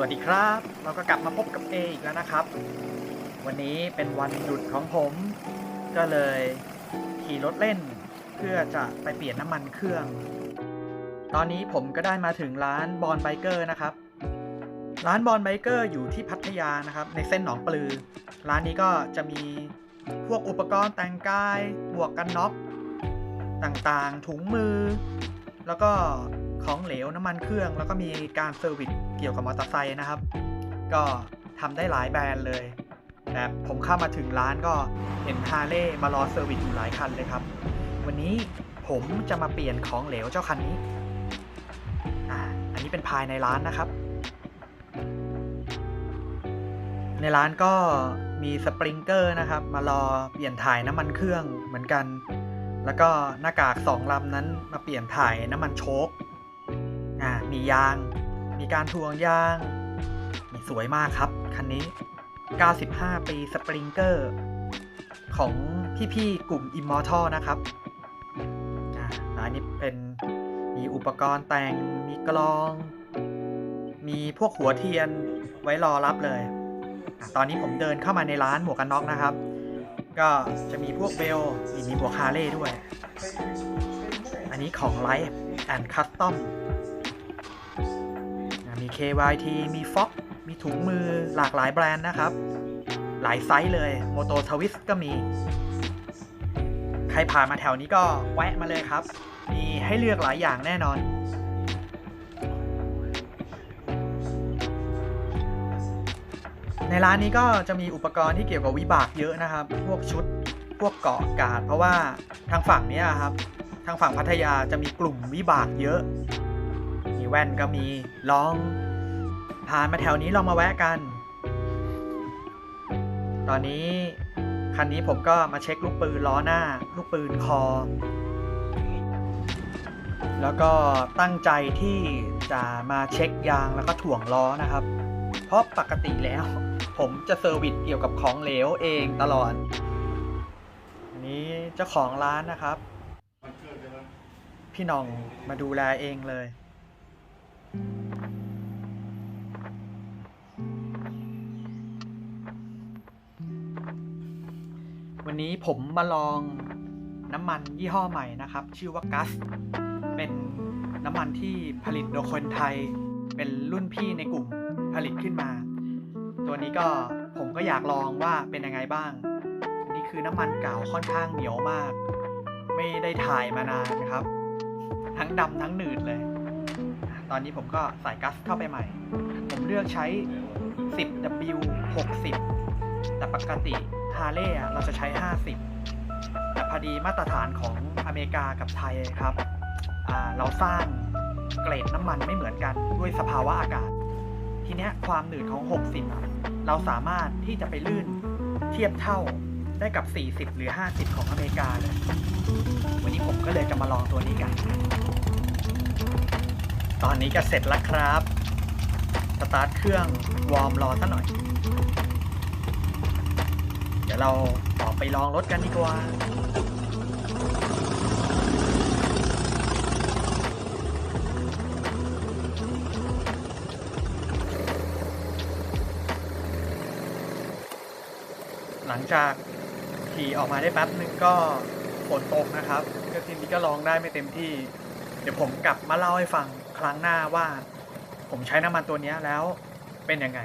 วัสดีครับ เราก็กลับมาพบกับเออีกแล้วนะครับ วันนี้เป็นวันหยุดของผม ก็เลยขี่รถเล่น เพื่อจะไปเปลี่ยนน้ำมันเครื่อง ตอนนี้ผมก็ได้มาถึงร้านบอลไบเกอร์นะครับ ร้านบอลไบเกอร์อยู่ที่พัทยานะครับ ในเส้นหนองปลือ ร้านนี้ก็จะมีพวกอุปกรณ์แต่งกาย หมวกกันน็อกต่างๆ ถุงมือ แล้วก็ ของเหลวน้ำมันเครื่องแล้วก็มีการเซอร์วิสเกี่ยวกับมอเตอร์ไซค์นะครับ ก็ทำได้หลายแบรนด์เลยแต่ผมเข้ามาถึงร้านก็เห็นฮาร์เลย์มารอเซอร์วิสอยู่หลายคันเลยครับ วันนี้ผมจะมาเปลี่ยนของเหลวเจ้าคันนี้อ่าอันนี้เป็นภายในร้านนะครับ ในร้านก็มีสปริงเกอร์นะครับ มารอเปลี่ยนถ่ายน้ำมันเครื่องเหมือนกัน แล้วก็หน้ากากสองลำนั้นมาเปลี่ยนถ่ายน้ำมันโชค มียาง มีการทวงยางมีสวยมากครับ คันนี้ 95 ปีสปริงเกอร์ ของพี่ ๆ กลุ่ม Immortal นะครับอ่าร้านนี้เป็นมีอุปกรณ์แต่ง มีกลอง มีพวกหัวเทียนไว้รอรับเลยอตอนนี้ผมเดินเข้ามาในร้านหมวกกันน็อกนะครับ ก็จะมีพวกเบล มีมีบวกฮาร์เลย์ด้วย อันนี้ของ Life and Custom อะมี มี KYT มี Fox มีถุงมือหลากหลายแบรนด์นะครับ หลายไซส์เลย Moto Twist ก็มี ใครผ่านมาแถวนี้ก็แวะมาเลยครับ มีให้เลือกหลายอย่างแน่นอนในร้านนี้ก็จะมีอุปกรณ์ที่เกี่ยวกับวิบากเยอะนะครับ พวกชุด พวกเกาะกาด เพราะว่าทางฝั่งนี้ครับ ทางฝั่งพัทยาจะมีกลุ่มวิบากเยอะ แว่นก็มีลอง ผ่านมาแถวนี้ลองมาแวะกัน ตอนนี้คันนี้ผมก็มาเช็คลูกปืนล้อหน้า ลูกปืนคอ แล้วก็ตั้งใจที่จะมาเช็คยางแล้วก็ถ่วงล้อนะครับ เพราะปกติแล้ว ผมจะเซอร์วิสเกี่ยวกับของเหลวเองตลอด อันนี้เจ้าของร้านนะครับ พี่น้องมาดูแลเองเลย วันนี้ผมมาลองน้ำมันยี่ห้อใหม่นะครับ ชื่อว่ากัส เป็นน้ำมันที่ผลิตโดยคนไทย เป็นรุ่นพี่ในกลุ่มผลิตขึ้นมา ตัวนี้ก็ผมก็อยากลองว่าเป็นยังไงบ้างนนี้คือน้ำมันเก่าค่อนข้างเหนียวมาก ไม่ได้ถ่ายมานานนะครับ ทั้งดำทั้งหนืดเลย ตอนนี้ผมก็ใส่กัสเข้าไปใหม่ ผมเลือกใช้ 10W 60 แต่ปกติ ฮาเลย์เราจะใช้ 50 แต่พอดีมาตรฐานของอเมริกากับไทยครับ เราสร้างเกรดน้ำมันไม่เหมือนกันด้วยสภาวะอากาศ ทีเนี้ยความหนืดของ 60 เราสามารถที่จะไปลื่นเทียบเท่าได้กับ 40 หรือ 50 ของอเมริกาเลย วันนี้ผมก็เลยจะมาลองตัวนี้กัน ตอนนี้ก็เสร็จแล้วครับ สตาร์ทเครื่องวอร์มรอสักหน่อย ดี๋ยวเราออไปลองรถกันดีกว่า หลังจากขี่ออกมาได้แป๊บนึงก็ฝนตกนะครับ ก็ทีนี้ก็ลองได้ไม่เต็มที่ เดี๋ยวผมกลับมาเล่าให้ฟังครั้งหน้าว่า ผมใช้น้ำมันตัวนี้แล้วเป็นยังไง